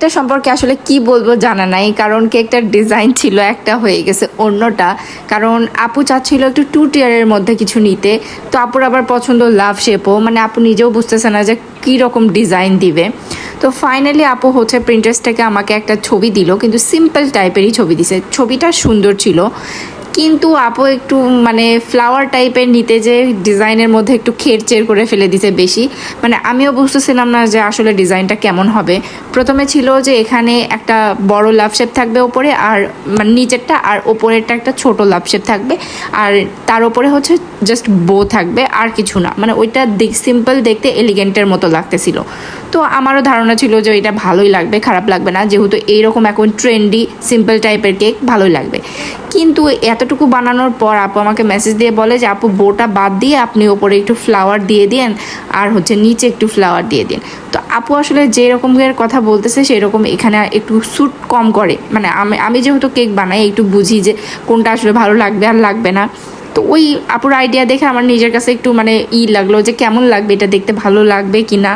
এটা সম্পর্কে আসলে কি বলব জানা নাই, কারণ কেকটার ডিজাইন ছিল একটা হয়ে গেছে অন্যটা। কারণ আপু চাচ্ছিল একটু টু টিয়ারের মধ্যে কিছু নিতে, তো আপুর আবার পছন্দ লাভ শেপও মানে আপু নিজেও বুঝতেছে না যে কী রকম ডিজাইন দিবে। তো ফাইনালি আপু হচ্ছে প্রিন্টারেস্ট থেকে আমাকে একটা ছবি দিল, কিন্তু সিম্পল টাইপেরই ছবি দিছে। ছবিটা সুন্দর ছিল কিন্তু আপু একটু মানে ফ্লাওয়ার টাইপের নিতে যে ডিজাইনের মধ্যে একটু খের খেরচের করে ফেলে দিতে বেশি। মানে আমিও বুঝতেছিলাম না যে আসলে ডিজাইনটা কেমন হবে। প্রথমে ছিল যে এখানে একটা বড় লাভ শেপ থাকবে ওপরে আর মানে নিচেরটা আর ওপরেরটা একটা ছোট লাভ শেপ থাকবে। আর তার ওপরে হচ্ছে জাস্ট বো থাকবে, আর কিছু না। মানে ওইটা সিম্পল দেখতে এলিগেন্টের মতো লাগতেছিল। তো আমারও ধারণা ছিল যে এটা ভালোই লাগবে, খারাপ লাগবে না। যেহেতু এইরকম এখন ট্রেন্ডি সিম্পল টাইপের কেক ভালোই লাগবে। কিন্তু এতটুকু বানানোর পর আপু আমাকে মেসেজ দিয়ে বলে যে, আপু, বোটা বাদ দিয়ে আপনি ওপরে একটু ফ্লাওয়ার দিয়ে দিন আর হচ্ছে নিচে একটু ফ্লাওয়ার দিয়ে দিন। তো আপু আসলে যে রকমের কথা বলতেছে সেই রকম এখানে একটু স্যুট কম করে। মানে আমি আমি যেহেতু কেক বানাই, একটু বুঝি যে কোনটা আসলে ভালো লাগবে আর লাগবে না। তো ওই আপুর আইডিয়া দেখে আমার নিজের কাছে একটু মানে ই লাগল যে কেমন লাগবে? এটা দেখতে ভালো লাগবে কি না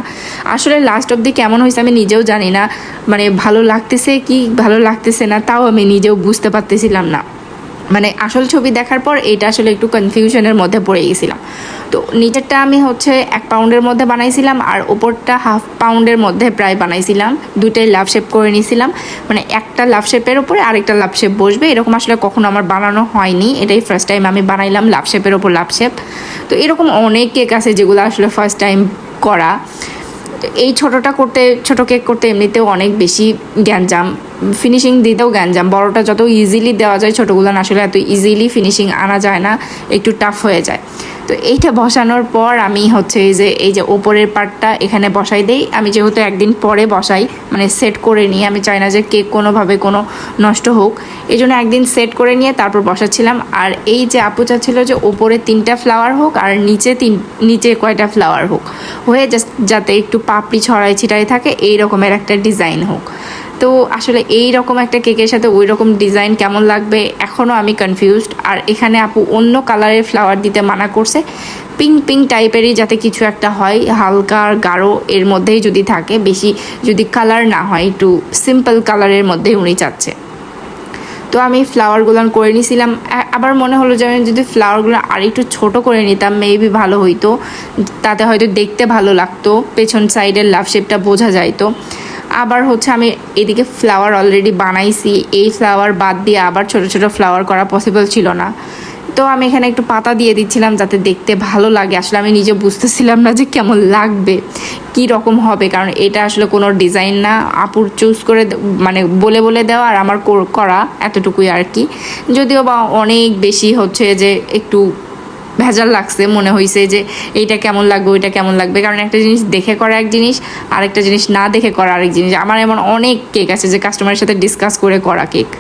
আসলে লাস্ট অব্দি কেমন হয়েছে আমি নিজেও জানি না। মানে ভালো লাগতেছে কি, ভালো লাগতেছে না তাও আমি নিজেও বুঝতে পারতেছিলাম না। মানে আসল ছবি দেখার পর এটা আসলে একটু কনফিউশনের মধ্যে পড়ে গেছিলাম। তো নিচেরটা আমি হচ্ছে এক পাউন্ডের মধ্যে বানাইছিলাম আর ওপরটা হাফ পাউন্ডের মধ্যে প্রায় বানাইছিলাম। দুটাই লাভ শেপ করে নিয়েছিলাম মানে একটা লাভ শেপের ওপরে আরেকটা লাভ শেপ বসবে। এরকম আসলে কখনো আমার বানানো হয়নি। এটাই ফার্স্ট টাইম আমি বানাইলাম লাভ শেপের ওপর লাভ শেপ। তো এরকম অনেক কেক আছে যেগুলো আসলে ফার্স্ট টাইম করা। এই ছোটোটা করতে, ছোটো কেক করতে এমনিতেও অনেক বেশি গ্যাঞ্জাম। ফিনিশিং দিতেও গ্যাঞ্জাম। বড়টা যত ইজিলি দেওয়া যায় ছোটোগুলো আসলে এত ইজিলি ফিনিশিং আনা যায় না। একটু টাফ হয়ে যায়। তো এইটা বসানোর পর আমি হচ্ছে এই যে এই যে ওপরের পার্টটা এখানে বসাই দেই। আমি যেহেতু একদিন পরে বসাই মানে সেট করে নিয়ে আমি চাই না যে কেক কোনোভাবে কোনো নষ্ট হোক। এই জন্য একদিন সেট করে নিয়ে তারপর বসাচ্ছিলাম। আর এই যে আপু চাচ্ছিল যে ওপরে তিনটা ফ্লাওয়ার হোক আর নিচে তিন, নিচে কয়টা ফ্লাওয়ার হোক, হয়ে জাস্ট যাতে একটু পাপড়ি ছড়াই ছিটাই থাকে, এই রকমের একটা ডিজাইন হোক। তো আসলে এই রকম একটা কেকের সাথে ওই রকম ডিজাইন কেমন লাগবে এখনও আমি কনফিউজড আর এখানে আপু অন্য কালারের ফ্লাওয়ার দিতে মানা করছে। পিঙ্ক পিঙ্ক টাইপেরই যাতে কিছু একটা হয়। হালকা আর গাঢ় এর মধ্যেই যদি থাকে, বেশি যদি কালার না হয়, একটু সিম্পল কালারের মধ্যেই উনি চাচ্ছে। তো আমি ফ্লাওয়ারগুলো করে নিয়েছিলাম আবার মনে হলো যে আমি যদি ফ্লাওয়ারগুলো আর একটু ছোটো করে নিতাম মেবি ভালো হইতো। তাতে হয়তো দেখতে ভালো লাগতো। পেছন সাইডের লাভ শেপটা বোঝা যাইতো। আবার হচ্ছে আমি এদিকে ফ্লাওয়ার অলরেডি বানাইছি। এই ফ্লাওয়ার বাদ দিয়ে আবার ছোট ছোট ফ্লাওয়ার করা পসিবল ছিল না। তো আমি এখানে একটু পাতা দিয়ে দিচ্ছিলাম যাতে দেখতে ভালো লাগে। আসলে আমি নিজে বুঝতেছিলাম না যে কেমন লাগবে, কি রকম হবে। কারণ এটা আসলে কোনো ডিজাইন না। আপুর চুজ করে মানে বলে বলে দেওয়া আর আমার কর- এতটুকুই আর কি। যদিও বা অনেক বেশি হচ্ছে যে একটু ভেজাল লাগছে, মনে হয়েছে যে এইটা কেমন লাগবে, ওইটা কেমন লাগবে। কারণ একটা জিনিস দেখে করা এক জিনিস, আরেকটা জিনিস না দেখে করা আরেক জিনিস। আমার এমন অনেক কেক আছে যে কাস্টমারের সাথে ডিসকাস করে করা কেক